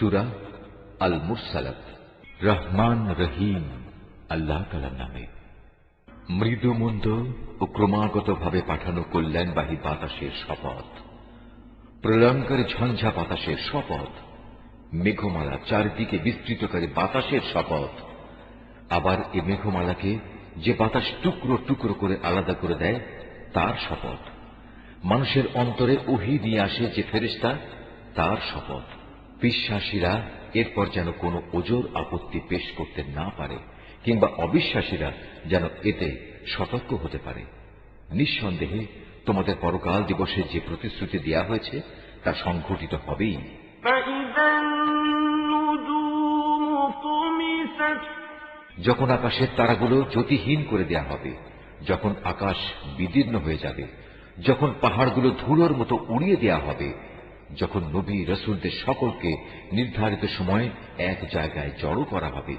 সুরা আল মুরসালাত রহমান রহিম, আল্লাহ তালার নামে। মৃদুমন্দ ও ক্রমাগতভাবে পাঠানো কল্যাণবাহী বাতাসের শপথ। প্রলয়ঙ্কারী ঝঞ্ঝা বাতাসের শপথ। মেঘমালা চারিদিকে বিস্তৃতকারী বাতাসের শপথ। আবার এ মেঘমালাকে যে বাতাস টুকরো টুকরো করে আলাদা করে দেয়, তার শপথ। মানুষের অন্তরে ওহি নিয়ে আসে যে ফেরিস্তা তার শপথ। বিশ্বাসীরা এরপর যেন কোনো ওজোর আপত্তি পেশ করতে না পারে, কিংবা অবিশ্বাসীরা যেন এতে সতর্ক হতে পারে। নিঃসন্দেহে, তোমাদের পরকাল দিবসে যে প্রতিশ্রুতি দেয়া হয়েছে, তা সংঘটিত হবেই। যখন আকাশের তারাগুলো জ্যোতিহীন করে দেয়া হবে, যখন আকাশ বিদীর্ণ হয়ে যাবে, যখন পাহাড়গুলো ধুলোর মতো উড়িয়ে দেয়া হবে যখন নবী রসুলদের সকলকে নির্ধারিত সময়ে এক জায়গায় জড়ো করা হবে,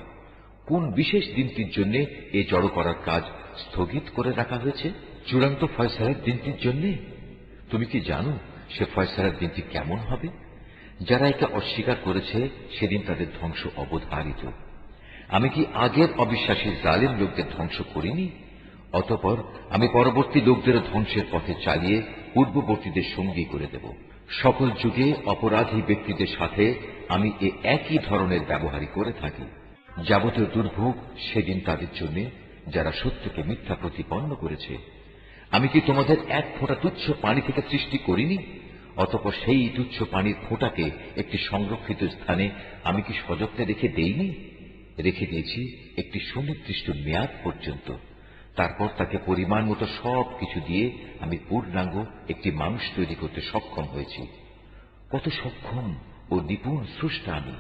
কোন বিশেষ দিনটির জন্য এ জড়ো করার কাজ স্থগিত করে রাখা হয়েছে? চূড়ান্ত ফয়সালার দিনটির জন্য? তুমি কি জানো সে ফয়সালার দিনটি কেমন হবে? যারা একে অস্বীকার করেছে, সেদিন তাদের ধ্বংস অবধারিত। আমি কি আগের অবিশ্বাসী জালিম লোকদের ধ্বংস করিনি? অতপর আমি পরবর্তী লোকদের ধ্বংসের পথে চালিয়ে পূর্ববর্তীদের সঙ্গী করে দেব। সকল যুগে অপরাধী ব্যক্তিদের সাথে আমি এ একই ধরনের ব্যবহারই করে থাকি। যাবতীয় দুর্ভোগ সেদিন তাদের জন্য যারা সত্যকে মিথ্যা প্রতিপন্ন করেছে। আমি কি তোমাদের এক ফোঁটা তুচ্ছ পানি থেকে সৃষ্টি করিনি? অতপর সেই তুচ্ছ পানির ফোঁটাকে একটি সংরক্ষিত স্থানে আমি কি সযত্নে রেখে দেইনি? রেখে দিয়েছি একটি সুনির্দিষ্ট মেয়াদ পর্যন্ত। তারপর তাকে পরিমাণ মতো সব কিছু দিয়ে আমি পূর্ণাঙ্গ একটি মানুষ তৈরি করতে সক্ষম হয়েছি। কত সক্ষম ও নিপুণ স্রষ্টা আমি,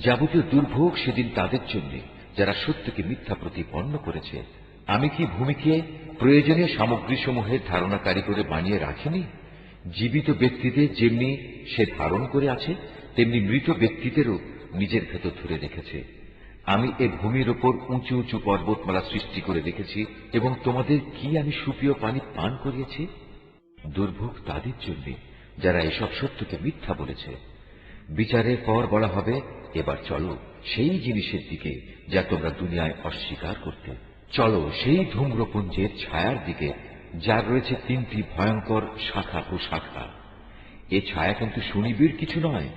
যাবতীয় দুর্ভোগ সেদিন তাদের জন্য, যারা সত্যকে মিথ্যা প্রতিপন্ন করেছে। আমি কি ভূমিকে প্রয়োজনীয় সামগ্রীসমূহের ধারণাকারী করে বানিয়ে রাখিনি? জীবিত ব্যক্তিদের যেমনি সে ধারণ করে আছে, তেমনি মৃত ব্যক্তিদেরও নিজের ভেতর ধরে রেখেছে। আমি এ ভূমির উপর উঁচু উঁচু পর্বতমালা সৃষ্টি করে রেখেছি এবং তোমাদের কি আমি সুপ্রিয় পানি পান করিয়েছি? দুর্ভোগ তাদের জন্য, যারা এসব সত্যকে মিথ্যা বলেছে। বিচারের পর বলা হবে, এবার চলো সেই জিনিসের দিকে যা তোমরা দুনিয়ায় অস্বীকার করতে। চলো সেই ধূম্রপুঞ্জের ছায়ার দিকে, যার রয়েছে তিনটি ভয়ঙ্কর শাখা ও শাখা। এ ছায়া কিন্তু সুনিবিড় কিছু নয়,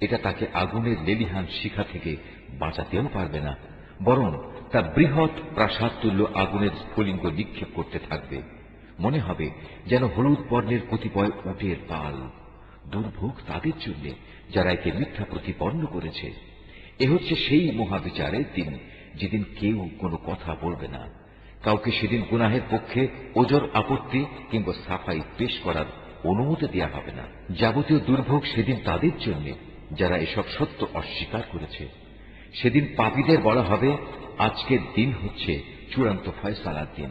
এটা তাকে আগুনের লেলিহান শিখা থেকে বাঁচাতেও পারবে না, বরং তা বৃহৎ প্রাসাদ তুল্য আগুনের স্ফুলিঙ্গ নিক্ষেপ করতে থাকবে। মনে হবে যেন হলুদ বর্ণের কতিপয় উটের পাল দুর্ভোগ তাদের জন্য, যারা একে মিথ্যা প্রতিপন্ন করেছে। এ হচ্ছে সেই মহাবিচারের দিন, যেদিন কেউ কোনো কথা বলবে না। কাউকে সেদিন গুনাহের পক্ষে ওজর আপত্তি কিংবা সাফাই পেশ করার অনুমতি দেওয়া হবে না। যাবতীয় দুর্ভোগ সেদিন তাদের জন্য, যারা এসব সত্য অস্বীকার করেছে। সেদিন পাপীদের বলা হবে, আজকের দিন হচ্ছে চূড়ান্ত ফয়সালার দিন।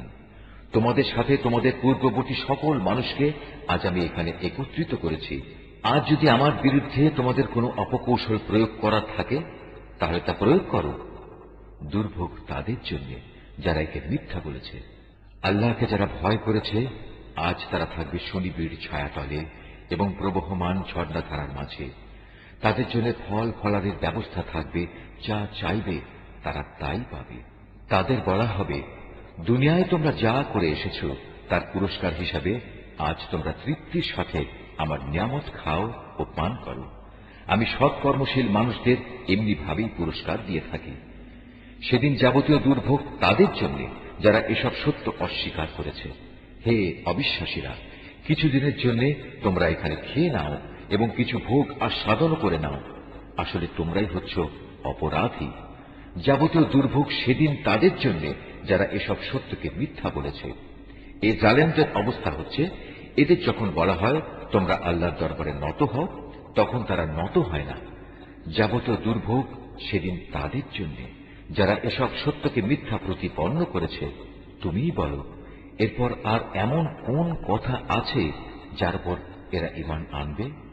তোমাদের সাথে তোমাদের পূর্ববর্তী সকল মানুষকে আজ আমি এখানে একত্রিত করেছি। আজ যদি আমার বিরুদ্ধে তোমাদের কোনো অপকৌশল প্রয়োগ করার থাকে, তাহলে তা প্রয়োগ করো। দুর্ভোগ তাদের জন্য যারা একে মিথ্যা বলেছে। আল্লাহকে যারা ভয় করেছে, আজ তারা থাকবে শনিবীর ছায়াতলে এবং প্রবহমান ঝর্ণাধারার মাঝে। তাদের জন্য ফল ফলারের ব্যবস্থা থাকবে, যা চাইবে, তারা তাই পাবে। তাদের বলা হবে, দুনিয়ায় তোমরা যা করে এসেছ, তার পুরস্কার হিসাবে আজ তোমরা তৃপ্তির সাথে আমার নিয়ামত খাও ও পান করো। আমি সৎকর্মশীল মানুষদের এমনি ভাবেই পুরস্কার দিয়ে থাকি। সেদিন যাবতীয় দুর্ভোগ তাদের জন্য, যারা এসব সত্য অস্বীকার করেছে। হে অবিশ্বাসীরা, কিছুদিনের জন্য তোমরা এখানে খেয়ে নাও এবং কিছু ভোগ আস্বাদন করে নাও। আসলে তোমরাই হচ্ছ অপরাধী। যাবতীয় দুর্ভোগ সেদিন তাদের জন্য যারা এসব সত্যকে মিথ্যা বলেছে। এ জালেমদের অবস্থা হচ্ছে, এদের যখন বলা হয়, তোমরা আল্লাহর দরবারে নত হও, তখন তারা নত হয় না। যাবতীয় দুর্ভোগ সেদিন তাদের জন্য। যারা এসব সত্যকে মিথ্যা প্রতিপন্ন করেছে, তুমিই বলো, এরপর আর এমন কোন কথা আছে যার পর এরা ইমান আনবে?